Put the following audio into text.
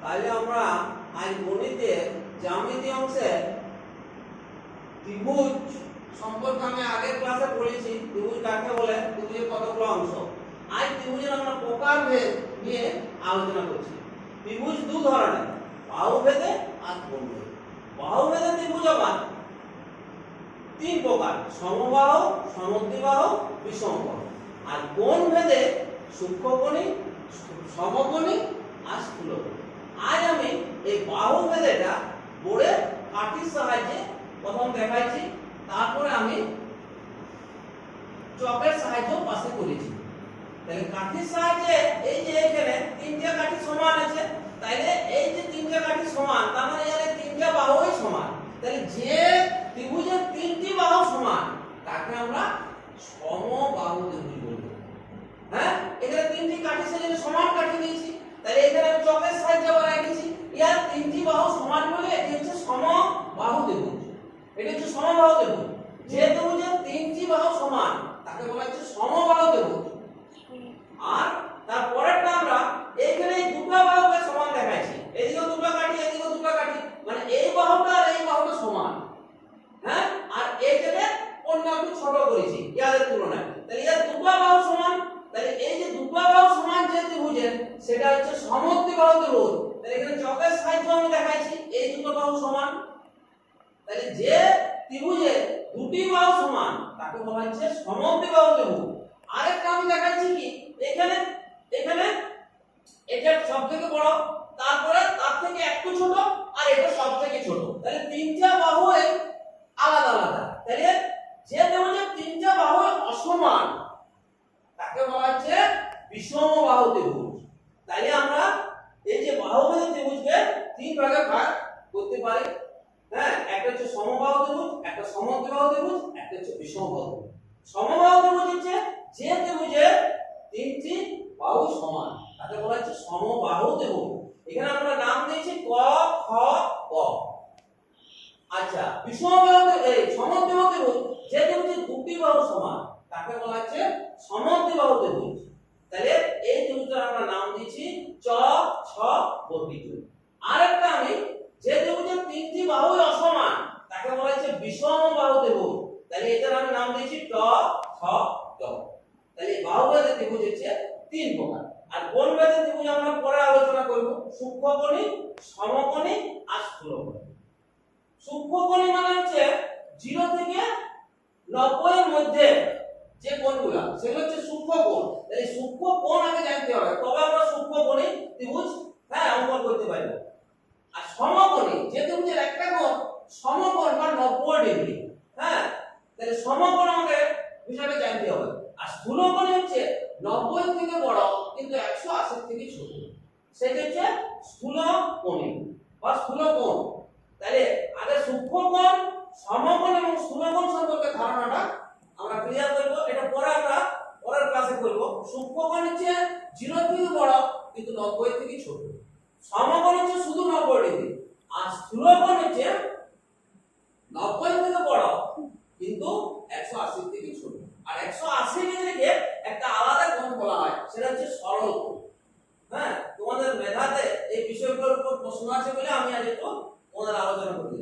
তাহলে আমরা আজ গণিতের জ্যামিতি অংশে ত্রিভুজ সম্পর্কে আমি আগের ক্লাসে পড়েছি, ত্রিভুজ কাকে বলে? ত্রিভুজের কতগুলো অংশ? আজ ত্রিভুজের আমরা প্রকারভেদ নিয়ে আলোচনা করছি। ত্রিভুজ দু ধরনের, বাহুভেদে আর কোণভেদে বাহুভেদে ত্রিভুজ আবার তিন প্রকার, সমবাহ, সমদ্বিবাহ বিষমবাহ আর কোণ ভেদে সূক্ষ্মকোণী, সমকোণী আর স্থূলকোণী? আজ আমি এই বাহু ভেদেটা বোর্ডে কাঠির সাহায্যে প্রথম দেখাইছি, তারপরে আমি চকের সাহায্য পাশে করেছি। তাহলে কাঠির সাহায্যে এই যে এখানে তিনটে কাঠি সমান আছে তাইলে এই যে তিনটে কাঠি সমান, তার মানে এখানে তিনটে বাহুই সমান। তাহলে যে ত্রিভুজের তিনটি বাহু সমান, তাকে আমরা সমবাহু ত্রিভুজ বলব হ্যাঁ? এখানে তিনটি কাঠি সেজন্য সমান কাঠি দিয়েছি। তাহলে এখানে আমি চকের সাহায্যে আবার রেখেছি ইয়ার তিনটি বাহু সমান বলে এটি হচ্ছে সমবাহু ত্রিভুজ এটি হচ্ছে সমবাহু ত্রিভুজ যে ত্রিভুজের তিনটি বাহু সমান, তাকে বলা হচ্ছে সমবাহু ত্রিভুজ আর তারপরেরটা আমরা এইখানে এই দুটো বাহুকে সমান দেখাইছি। এদিকেও দুটো কাঠি, এদিকেও দুটো কাঠি। মানে এই বাহুটা আর এই বাহুটা সমান। হ্যাঁ? আর এইখানে অন্য একটু ছোট করেছি, ইয়াদের তুলনায়। তাহলে ইয়ার দুটো বাহু সমান? তাহলে এই যে দুটো বাহু সমান যে ত্রিভুজের সেটা হচ্ছে সমদ্বিবাহু ত্রিভুজ তাহলে এখানে চকের সাহায্য আমি দেখাইছি, এই দুটো বাহু সমান। তাহলে যে ত্রিভুজের দুটি বাহু সমান, তাকে বলা হচ্ছে সমদ্বিবাহু ত্রিভুজ। আরেকটা আমি দেখাচ্ছি কি, এখানে এখানে এটা সব থেকে বড়, তারপরে তার থেকে একটু ছোট আর এটা সব থেকে ছোট। তাহলে তিনটা বাহু আলাদা আলাদা। তাহলে যে ত্রিভুজের তিনটা বাহু অসমান, তাকে বলা হচ্ছে বিষম বাহু ত্রিভুজ। তাইলে আমরা যে বাহুভেদ ত্রিভুজকে তিন ভাগে ভাগ করতে পারি। হ্যাঁ একটা হচ্ছে সমবাহু ত্রিভুজ, একটা সমদ্বিবাহু ত্রিভুজ, একটা হচ্ছে বিষমবাহু ত্রিভুজ। সমবাহু ত্রিভুজ হচ্ছে যে ত্রিভুজের তিনটি বাহু সমান, তাকে বলা হচ্ছে সমবাহু ত্রিভুজ। এখানে আমরা নাম দিয়েছি ক, খ ক আচ্ছা বিষমবাহু এই সমদ্বিবাহু ত্রিভুজ যে ত্রিভুজের দুটি বাহু সমান, তাকে বলা হচ্ছে সমদ্বিবাহু ত্রিভুজ তাহলে এই ত্রিভুজটার আমরা নাম দিয়েছি চ ছ বর্গিত আরেকটা আমি যে ত্রিভুজের তিনটি বাহু অসমান তাকে বলা হচ্ছে বিষম বাহু ত্রিভুজ তাহলে এটার আমি নাম দিয়েছি ট ছ ট তাহলে বাহুভেদের ত্রিভুজ হচ্ছে তিন প্রকার আর কোন ভেদের ত্রিভুজ আমরা পরে আলোচনা করব সূক্ষ্মকোণী সমকোণী আর স্থূলকোণী সূক্ষ্মকোণী মানে হচ্ছে 0 থেকে 90 এর মধ্যে যে কোণগুলো, সেগুলো হচ্ছে সূক্ষ্ম কোণ তাহলে সূক্ষ্ম কোণ আগে জানতে হবে তবে আমরা সূক্ষ্মকোণী ত্রিভুজ হ্যাঁ অঙ্কন করতে পারব। আর সমকোণী যে ত্রিভুজের একটা কোণ, সমকোণ বা 90 ডিগ্রি হ্যাঁ তাহলে সমকোণ আমাদের হিসাবে জানতে হবে। আর স্থূলকোণ হচ্ছে 90 থেকে বড়, কিন্তু 180 থেকে ছোট। সেটা হচ্ছে সমকোণ হচ্ছে শুধু নব্বই ডিগ্রি। আর স্থূলকোণ হচ্ছে নব্বই থেকে বড়, কিন্তু একশো আশির থেকে ছোট। আর একশো আশি ডিগ্রিকে একটা আলাদা কোণ বলা হয়, সেটা হচ্ছে সরল হ্যাঁ তোমাদের মেধাতে এই বিষয়গুলোর উপর প্রশ্ন আছে বলে আমি আজ একটু ওনার আলোচনা করি